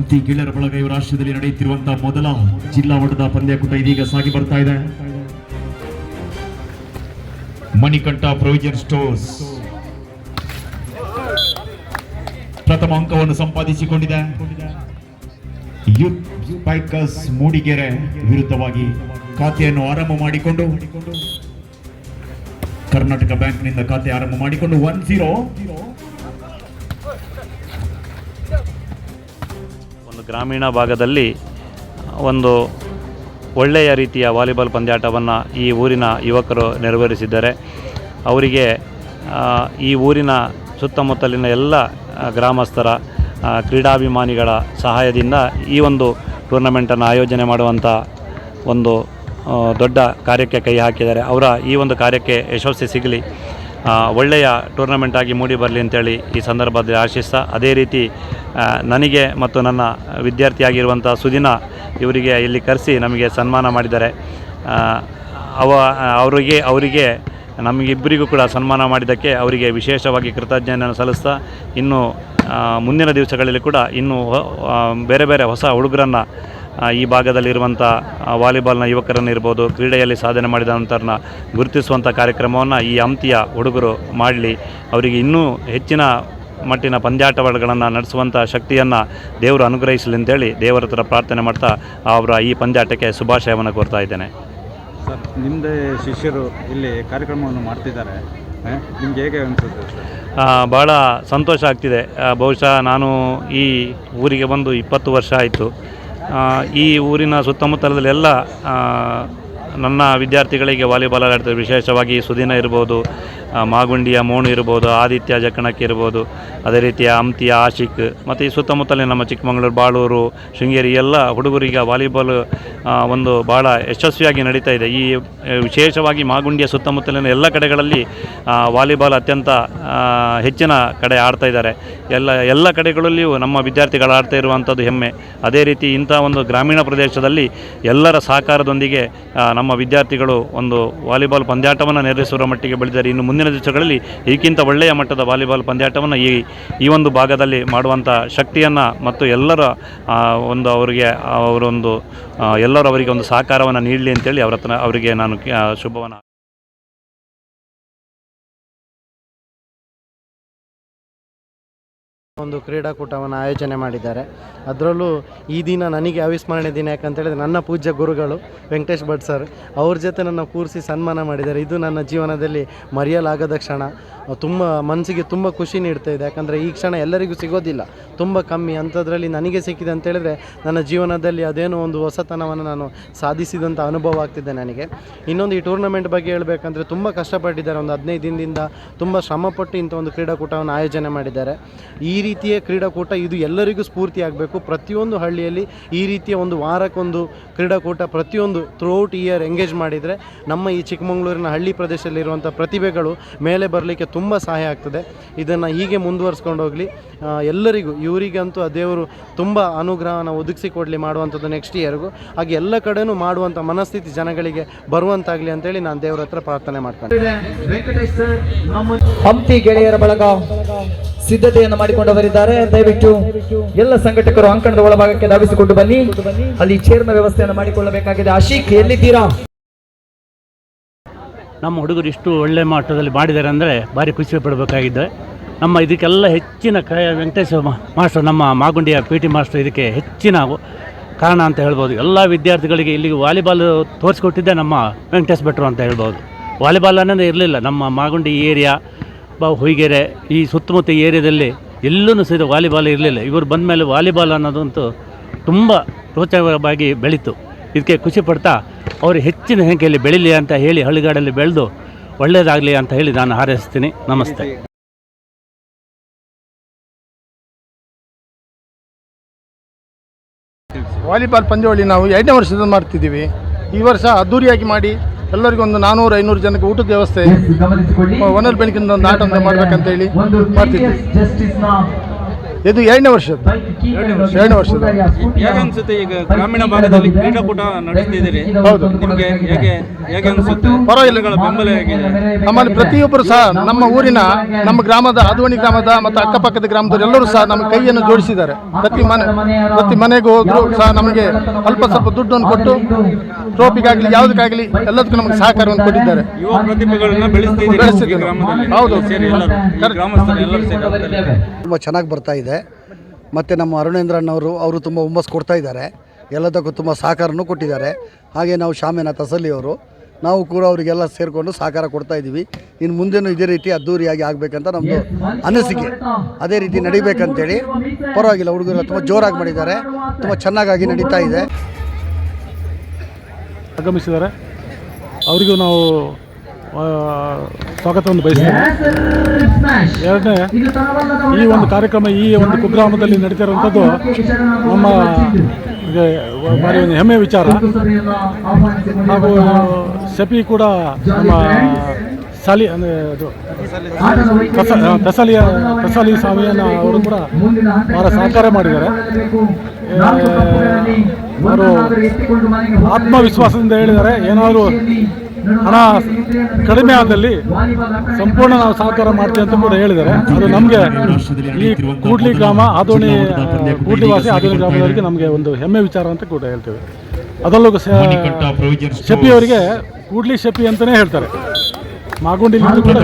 ಹಂಪಿ ಗೆಳೆಯರ ಬಳಗ ಇವ ರಾಷ್ಟ್ರದಲ್ಲಿ ನಡೆಯುತ್ತಿರುವಂತಹ ಮೊದಲ ಜಿಲ್ಲಾ ಮಟ್ಟದ ಪಂದ್ಯಕೂಟ ಇದೀಗ ಸಾಗಿ ಬರ್ತಾ ಇದೆ. ಮಣಿಕಂಠ ಪ್ರೊವಿಜನ್ ಸ್ಟೋರ್ಸ್ ಪ್ರಥಮ ಅಂಕವನ್ನು ಸಂಪಾದಿಸಿಕೊಂಡಿದೆ. ಯೂತ್ ಬೈಕರ್ಸ್ ಮೂಡಿಗೆರೆ ವಿರುದ್ಧವಾಗಿ ಖಾತೆಯನ್ನು ಆರಂಭ ಮಾಡಿಕೊಂಡು ಕರ್ನಾಟಕ ಬ್ಯಾಂಕ್ನಿಂದ ಖಾತೆ ಆರಂಭ ಮಾಡಿಕೊಂಡು ಒನ್ ಜೀರೋ ಗ್ರಾಮೀಣ ಭಾಗದಲ್ಲಿ ಒಂದು ಒಳ್ಳೆಯ ರೀತಿಯ ವಾಲಿಬಾಲ್ ಪಂದ್ಯಾಟವನ್ನು ಈ ಊರಿನ ಯುವಕರು ನೆರವೇರಿಸಿದ್ದಾರೆ. ಅವರಿಗೆ ಈ ಊರಿನ ಸುತ್ತಮುತ್ತಲಿನ ಎಲ್ಲ ಗ್ರಾಮಸ್ಥರ ಕ್ರೀಡಾಭಿಮಾನಿಗಳ ಸಹಾಯದಿಂದ ಈ ಒಂದು ಟೂರ್ನಮೆಂಟನ್ನು ಆಯೋಜನೆ ಮಾಡುವಂಥ ಒಂದು ದೊಡ್ಡ ಕಾರ್ಯಕ್ಕೆ ಕೈ ಹಾಕಿದ್ದಾರೆ. ಅವರ ಈ ಒಂದು ಕಾರ್ಯಕ್ಕೆ ಯಶಸ್ವಿ ಸಿಗಲಿ. ಒಳ್ಳೆಯ ಟೂರ್ನಮೆಂಟ್ ಆಗಿ ಮೂಡಿ ಬರಲಿ ಅಂತೇಳಿ ಈ ಸಂದರ್ಭದಲ್ಲಿ ಆಶಿಸ್ತಾ, ಅದೇ ರೀತಿ ನನಗೆ ಮತ್ತು ನನ್ನ ವಿದ್ಯಾರ್ಥಿಯಾಗಿರುವಂಥ ಸುದಿನ ಇವರಿಗೆ ಇಲ್ಲಿ ಕರೆಸಿ ನಮಗೆ ಸನ್ಮಾನ ಮಾಡಿದ್ದಾರೆ. ಅವ, ಅವರಿಗೆ ಅವರಿಗೆ, ನಮಗಿಬ್ಬರಿಗೂ ಕೂಡ ಸನ್ಮಾನ ಮಾಡಿದ್ದಕ್ಕೆ ಅವರಿಗೆ ವಿಶೇಷವಾಗಿ ಕೃತಜ್ಞತೆಯನ್ನು ಸಲ್ಲಿಸ್ತಾ, ಇನ್ನು ಮುಂದಿನ ದಿವಸಗಳಲ್ಲಿ ಕೂಡ ಇನ್ನೂ ಬೇರೆ ಬೇರೆ ಹೊಸ ಹುಡುಗರನ್ನು ಈ ಭಾಗದಲ್ಲಿರುವಂಥ ವಾಲಿಬಾಲ್ನ ಯುವಕರನ್ನು ಇರ್ಬೋದು ಕ್ರೀಡೆಯಲ್ಲಿ ಸಾಧನೆ ಮಾಡಿದಂಥವ್ರನ್ನ ಗುರುತಿಸುವಂಥ ಕಾರ್ಯಕ್ರಮವನ್ನು ಈ ಹಂಪಿಯ ಹುಡುಗರು ಮಾಡಲಿ. ಅವರಿಗೆ ಇನ್ನೂ ಹೆಚ್ಚಿನ ಮಟ್ಟಿನ ಪಂದ್ಯಾಟಗಳನ್ನು ನಡೆಸುವಂಥ ಶಕ್ತಿಯನ್ನು ದೇವರು ಅನುಗ್ರಹಿಸಲಿ ಅಂತೇಳಿ ದೇವರ ಹತ್ರ ಪ್ರಾರ್ಥನೆ ಮಾಡ್ತಾ ಅವರ ಈ ಪಂದ್ಯಾಟಕ್ಕೆ ಶುಭಾಶಯವನ್ನು ಕೋರ್ತಾ ಇದ್ದೇನೆ. ಸರ್ ನಿಮ್ಮದೇ ಶಿಷ್ಯರು ಇಲ್ಲಿ ಕಾರ್ಯಕ್ರಮವನ್ನು ಮಾಡ್ತಿದ್ದಾರೆ. ನಿಮ್ಗೆ ಹೇಗೆ ಅನಿಸುತ್ತೆ ಭಾಳ ಸಂತೋಷ ಆಗ್ತಿದೆ. ಬಹುಶಃ ನಾನು ಈ ಊರಿಗೆ ಬಂದು ಇಪ್ಪತ್ತು ವರ್ಷ ಆಯಿತು. ಈ ಊರಿನ ಸುತ್ತಮುತ್ತಲದಲ್ಲೆಲ್ಲ ನನ್ನ ವಿದ್ಯಾರ್ಥಿಗಳಿಗೆ ವಾಲಿಬಾಲ್ ಆಡ್ತಾರೆ ವಿಶೇಷವಾಗಿ ಸುದಿನ ಇರ್ಬೋದು ಮಾಗುಂಡಿಯ ಮೋಣು ಇರ್ಬೋದು, ಆದಿತ್ಯ ಜಕ್ಕಣಕ್ಕೆ ಇರ್ಬೋದು, ಅದೇ ರೀತಿಯ ಹಂಪಿಯ ಆಶಿಕ್, ಮತ್ತು ಈ ಸುತ್ತಮುತ್ತಲಿನ ನಮ್ಮ ಚಿಕ್ಕಮಗಳೂರು, ಬಾಳೂರು, ಶೃಂಗೇರಿ ಎಲ್ಲ ಹುಡುಗರಿಗೆ ವಾಲಿಬಾಲ್ ಒಂದು ಭಾಳ ಯಶಸ್ವಿಯಾಗಿ ನಡೀತಾ ಇದೆ. ಈ ವಿಶೇಷವಾಗಿ ಮಾಗುಂಡಿಯ ಸುತ್ತಮುತ್ತಲಿನ ಎಲ್ಲ ಕಡೆಗಳಲ್ಲಿ ವಾಲಿಬಾಲ್ ಅತ್ಯಂತ ಹೆಚ್ಚಿನ ಕಡೆ ಆಡ್ತಾ ಇದ್ದಾರೆ. ಎಲ್ಲ ಎಲ್ಲ ಕಡೆಗಳಲ್ಲಿಯೂ ನಮ್ಮ ವಿದ್ಯಾರ್ಥಿಗಳು ಆಡ್ತಾ ಇರುವಂಥದ್ದು ಹೆಮ್ಮೆ. ಅದೇ ರೀತಿ ಇಂಥ ಒಂದು ಗ್ರಾಮೀಣ ಪ್ರದೇಶದಲ್ಲಿ ಎಲ್ಲರ ಸಹಕಾರದೊಂದಿಗೆ ನಮ್ಮ ವಿದ್ಯಾರ್ಥಿಗಳು ಒಂದು ವಾಲಿಬಾಲ್ ಪಂದ್ಯಾಟವನ್ನು ನೆರವೇರಿಸುವ ಮಟ್ಟಿಗೆ ಬೆಳೆದಿದ್ದಾರೆ. ಇನ್ನು ಮುಂದಿನ ದಿವಸಗಳಲ್ಲಿ ಈಗಿಂತ ಒಳ್ಳೆಯ ಮಟ್ಟದ ವಾಲಿಬಾಲ್ ಪಂದ್ಯಾಟವನ್ನು ಈ ಈ ಒಂದು ಭಾಗದಲ್ಲಿ ಮಾಡುವಂಥ ಶಕ್ತಿಯನ್ನು ಮತ್ತು ಎಲ್ಲರ ಒಂದು ಅವರಿಗೆ ಅವರೊಂದು ಎಲ್ಲರೂ ಅವರಿಗೆ ಒಂದು ಸಹಕಾರವನ್ನು ನೀಡಲಿ ಅಂತೇಳಿ ಅವ್ರ ಹತ್ರ ಅವರಿಗೆ ನಾನು ಶುಭವನ್ನು ಒಂದು ಕ್ರೀಡಾಕೂಟವನ್ನು ಆಯೋಜನೆ ಮಾಡಿದ್ದಾರೆ. ಅದರಲ್ಲೂ ಈ ದಿನ ನನಗೆ ಅವಿಸ್ಮರಣೆ ದಿನ ಯಾಕಂತೇಳಿದ್ರೆ ನನ್ನ ಪೂಜ್ಯ ಗುರುಗಳು ವೆಂಕಟೇಶ್ ಭಟ್ ಸರ್, ಅವ್ರ ಜೊತೆ ನನ್ನ ಕೂರಿಸಿ ಸನ್ಮಾನ ಮಾಡಿದ್ದಾರೆ. ಇದು ನನ್ನ ಜೀವನದಲ್ಲಿ ಮರೆಯಲಾಗದ ಕ್ಷಣ. ತುಂಬ ಮನಸ್ಸಿಗೆ ತುಂಬ ಖುಷಿ ನೀಡ್ತಾ ಇದೆ. ಯಾಕಂದರೆ ಈ ಕ್ಷಣ ಎಲ್ಲರಿಗೂ ಸಿಗೋದಿಲ್ಲ. ತುಂಬ ಕಮ್ಮಿ ಅಂಥದ್ರಲ್ಲಿ ನನಗೆ ಸಿಕ್ಕಿದೆ ಅಂತ ಹೇಳಿದ್ರೆ ನನ್ನ ಜೀವನದಲ್ಲಿ ಅದೇನೋ ಒಂದು ಹೊಸತನವನ್ನು ನಾನು ಸಾಧಿಸಿದಂಥ ಅನುಭವ ಆಗ್ತಿದೆ ನನಗೆ. ಇನ್ನೊಂದು ಈ ಟೂರ್ನಮೆಂಟ್ ಬಗ್ಗೆ ಹೇಳಬೇಕಂದ್ರೆ ತುಂಬ ಕಷ್ಟಪಟ್ಟಿದ್ದಾರೆ. ಒಂದು ಹದಿನೈದು ದಿನದಿಂದ ತುಂಬ ಶ್ರಮಪಟ್ಟು ಇಂಥ ಒಂದು ಕ್ರೀಡಾಕೂಟವನ್ನು ಆಯೋಜನೆ ಮಾಡಿದ್ದಾರೆ. ಈ ರೀತಿಯ ಕ್ರೀಡಾಕೂಟ ಇದು ಎಲ್ಲರಿಗೂ ಸ್ಫೂರ್ತಿ ಆಗಬೇಕು. ಪ್ರತಿಯೊಂದು ಹಳ್ಳಿಯಲ್ಲಿ ಈ ರೀತಿಯ ಒಂದು ವಾರಕ್ಕೊಂದು ಕ್ರೀಡಾಕೂಟ ಪ್ರತಿಯೊಂದು ಥ್ರೂಔಟ್ ಇಯರ್ ಎಂಗೇಜ್ ಮಾಡಿದರೆ ನಮ್ಮ ಈ ಚಿಕ್ಕಮಗಳೂರಿನ ಹಳ್ಳಿ ಪ್ರದೇಶದಲ್ಲಿರುವಂಥ ಪ್ರತಿಭೆಗಳು ಮೇಲೆ ಬರಲಿಕ್ಕೆ ತುಂಬ ಸಹಾಯ ಆಗ್ತದೆ. ಇದನ್ನು ಹೀಗೆ ಮುಂದುವರಿಸ್ಕೊಂಡು ಹೋಗಲಿ. ಎಲ್ಲರಿಗೂ, ಇವರಿಗಂತೂ ದೇವರು ತುಂಬ ಅನುಗ್ರಹನ ಒದಗಿಸಿಕೊಡಲಿ ಮಾಡುವಂಥದ್ದು ನೆಕ್ಸ್ಟ್ ಇಯರ್ಗೂ ಹಾಗೆ ಎಲ್ಲ ಕಡೆನೂ ಮಾಡುವಂಥ ಮನಸ್ಥಿತಿ ಜನಗಳಿಗೆ ಬರುವಂತಾಗಲಿ ಅಂತೇಳಿ ನಾನು ದೇವರ ಹತ್ರ ಪ್ರಾರ್ಥನೆ ಮಾಡ್ತೇನೆ. ಹಂಪಿ ಗೆಳೆಯರ ಬಳಗ, ಸಿದ್ಧತೆಯನ್ನು ಮಾಡಿಕೊಂಡವರಿದ್ದಾರೆ ದಯವಿಟ್ಟು ಎಲ್ಲ ಸಂಘಟಕರು ಅಂಕಣದ ಒಳಭಾಗಕ್ಕೆ ಧಾವಿಸಿಕೊಂಡು ಬನ್ನಿ. ಅಲ್ಲಿ ಚೇರ್ನ ವ್ಯವಸ್ಥೆಯನ್ನು ಮಾಡಿಕೊಳ್ಳಬೇಕಾಗಿದೆ. ಆಶೀಕ್, ಎಲ್ಲಿದ್ದೀರಾ? ನಮ್ಮ ಹುಡುಗರು ಇಷ್ಟು ಒಳ್ಳೆ ಮಟ್ಟದಲ್ಲಿ ಮಾಡಿದ್ದಾರೆ ಅಂದರೆ ಭಾರಿ ಖುಷಿ ಪಡಬೇಕಾಗಿದೆ ನಮ್ಮ ಇದಕ್ಕೆಲ್ಲ ಹೆಚ್ಚಿನ ಕ ವೆಂಕಟೇಶ ಮಾ- ಮಾಸ್ಟರ್, ನಮ್ಮ ಮಾಗುಂಡಿಯ ಪಿ ಟಿ ಮಾಸ್ಟರ್ ಇದಕ್ಕೆ ಹೆಚ್ಚಿನ ಕಾರಣ ಅಂತ ಹೇಳ್ಬೋದು. ಎಲ್ಲ ವಿದ್ಯಾರ್ಥಿಗಳಿಗೆ ಇಲ್ಲಿಗೆ ವಾಲಿಬಾಲ್ ತೋರಿಸ್ಕೊಟ್ಟಿದ್ದೆ ನಮ್ಮ ವೆಂಕಟೇಶ್ ಭಟ್ರು ಅಂತ ಹೇಳ್ಬೋದು. ವಾಲಿಬಾಲ್ ಅನ್ನೋದು ಇರಲಿಲ್ಲ. ನಮ್ಮ ಮಾಗುಂಡಿ ಏರಿಯಾ ಬ ಹುಯಿಗೆರೆ, ಈ ಸುತ್ತಮುತ್ತ ಏರಿಯಾದಲ್ಲಿ ಎಲ್ಲೂ ಸಹಿತ ವಾಲಿಬಾಲ್ ಇರಲಿಲ್ಲ. ಇವರು ಬಂದ ಮೇಲೆ ವಾಲಿಬಾಲ್ ಅನ್ನೋದಂತೂ ತುಂಬ ರೋಚಕವಾಗಿ ಬೆಳೀತು. ಇದಕ್ಕೆ ಖುಷಿ ಪಡ್ತಾ ಅವರು ಹೆಚ್ಚಿನ ಸಂಖ್ಯೆಯಲ್ಲಿ ಬೆಳೀಲಿ ಅಂತ ಹೇಳಿ ಹಳ್ಳಿಗಾಡಲ್ಲಿ ಬೆಳೆದು ಒಳ್ಳೆಯದಾಗಲಿ ಅಂತ ಹೇಳಿ ನಾನು ಹಾರೈಸ್ತೀನಿ. ನಮಸ್ತೆ. ವಾಲಿಬಾಲ್ ಪಂದ್ಯಾವಳಿ ನಾವು ಎರಡನೇ ವರ್ಷದಿಂದ ಮಾಡ್ತಿದ್ದೀವಿ. ಈ ವರ್ಷ ಅದ್ದೂರಿಯಾಗಿ ಮಾಡಿ ಎಲ್ಲರಿಗೂ ಒಂದು ನಾನೂರು ಐನೂರು ಜನಕ್ಕೆ ಊಟದ ವ್ಯವಸ್ಥೆ ಒನಲ್ ಬೆಳಕಿಂದ ಒಂದು ಆಟ ಅಂತ ಮಾಡ್ಬೇಕಂತ ಹೇಳಿ ಮಾಡ್ತಿದ್ದೀವಿ ಮಾಡ್ತಿದ್ವಿ ಇದು ಎರಡನೇ ವರ್ಷದ್ದು. ಎರಡನೇ ವರ್ಷದ ಹೇಗೆ ಅನ್ಸುತ್ತೆ ಈಗ ಗ್ರಾಮೀಣ ಭಾಗದಲ್ಲಿ ಕ್ರೀಡಾಕೂಟ ನಡೆಸ್ತಿದ್ದೀರಿ ಹೌದು. ನಿಮಗೆ ಹೇಗೆ ಹೇಗೆ ಅನ್ಸುತ್ತೆ? ಪರವಾಗಿಲ್ಲ. ಬೆಂಬಲ ಹೇಗಿದೆ? ನಮ್ಮಲ್ಲಿ ಪ್ರತಿಯೊಬ್ಬರು ಸಹ ನಮ್ಮ ಊರಿನ ನಮ್ಮ ಗ್ರಾಮದ ಆದವಣಿ ಗ್ರಾಮದ ಮತ್ತು ಅಕ್ಕಪಕ್ಕದ ಗ್ರಾಮದವರು ಎಲ್ಲರೂ ಸಹ ನಮ್ಮ ಕೈಯನ್ನು ಜೋಡಿಸಿದ್ದಾರೆ. ಪ್ರತಿ ಮನೆ ಪ್ರತಿ ಮನೆಗೂ ಹೋದ್ರು ಸಹ ನಮಗೆ ಅಲ್ಪ ಸ್ವಲ್ಪ ದುಡ್ಡನ್ನು ಕೊಟ್ಟು ಟ್ರೋಫಿಗಾಗಲಿ ಯಾವುದಕ್ಕಾಗಲಿ ಎಲ್ಲದಕ್ಕೂ ನಮಗೆ ಸಹಕಾರವನ್ನು ಕೊಟ್ಟಿದ್ದಾರೆ. ಯುವ ಪ್ರತಿಭೆಗಳನ್ನ ಬೆಳೆಸ್ತಿದ್ದೀರಿ ಈ ಗ್ರಾಮದಲ್ಲಿ. ಹೌದು. ಸೇರಿ ಎಲ್ಲರೂ ಗ್ರಾಮಸ್ಥರು ಎಲ್ಲರೂ ಸೇರಿ. ತುಂಬ ಚೆನ್ನಾಗಿ ಬರ್ತಾ ಇದೆ. ಮತ್ತು ನಮ್ಮ ಅರುಣೇಂದ್ರಣ್ಣವರು ಅವರು ತುಂಬ ಹುಮ್ಮಸ್ ಕೊಡ್ತಾ ಇದ್ದಾರೆ. ಎಲ್ಲದಕ್ಕೂ ತುಂಬ ಸಹಕಾರನೂ ಕೊಟ್ಟಿದ್ದಾರೆ. ಹಾಗೆ ನಾವು ಶಾಮಿನ ತಸಲಿಯವರು ನಾವು ಕೂಡ ಅವರಿಗೆಲ್ಲ ಸೇರಿಕೊಂಡು ಸಹಕಾರ ಕೊಡ್ತಾ ಇದ್ದೀವಿ. ಇನ್ನು ಮುಂದೆನೂ ಇದೇ ರೀತಿ ಅದ್ದೂರಿಯಾಗಿ ಆಗಬೇಕಂತ ನಮ್ಮದು ಅನಿಸಿಕೆ. ಅದೇ ರೀತಿ ನಡಿಬೇಕಂತೇಳಿ ಪರವಾಗಿಲ್ಲ ಹುಡುಗರು ತುಂಬ ಜೋರಾಗಿ ಮಾಡಿದ್ದಾರೆ. ತುಂಬ ಚೆನ್ನಾಗಾಗಿ ನಡೀತಾ ಇದೆ. ಆಗಮಿಸಿದ್ದಾರೆ. ಅವರಿಗೂ ನಾವು ಸ್ವಾಗತವನ್ನು ಬಯಸ್ತೇನೆ ಎರಡನೇ ಈ ಒಂದು ಕಾರ್ಯಕ್ರಮ ಈ ಒಂದು ಕುಗ್ರಾಮದಲ್ಲಿ ನಡೀತಿರುವಂಥದ್ದು ನಮ್ಮ ಭಾರಿ ಒಂದು ಹೆಮ್ಮೆ ವಿಚಾರ. ಹಾಗೂ ಶಫಿ ಕೂಡ ನಮ್ಮ ಸಾಲಿ, ಅಂದರೆ ಅದು ಕಸ ಕಸಲಿಯ, ಕಸಲಿ ಸ್ವಾಮಿಯನ್ನು ಅವರು ಕೂಡ ಭಾಳ ಸಹಕಾರ ಮಾಡಿದ್ದಾರೆ. ಅವರು ಆತ್ಮವಿಶ್ವಾಸದಿಂದ ಹೇಳಿದ್ದಾರೆ. ಏನಾದರೂ ಹಣ ಕಡಿಮೆ ಆದಲ್ಲಿ ಸಂಪೂರ್ಣ ನಾವು ಸಹಕಾರ ಮಾಡ್ತೀವಿ ಅಂತ ಕೂಡ ಹೇಳಿದ್ದಾರೆ. ಅದು ನಮಗೆ ಈ ಕೂಡ್ಲಿ ಗ್ರಾಮ ಆದೋಣಿ ಕೂಡ್ಲಿ ವಾಸಿ ಆದೋಣಿ ಗ್ರಾಮದವರಿಗೆ ನಮಗೆ ಒಂದು ಹೆಮ್ಮೆ ವಿಚಾರ ಅಂತ ಕೂಡ ಹೇಳ್ತೇವೆ. ಅದರಲ್ಲೂ ಶೆಪಿ ಅವರಿಗೆ ಕೂಡ್ಲಿ ಶೆಪ್ಪಿ ಅಂತಲೇ ಹೇಳ್ತಾರೆ. ಮಾಗುಂಡಿ ಕೂಡ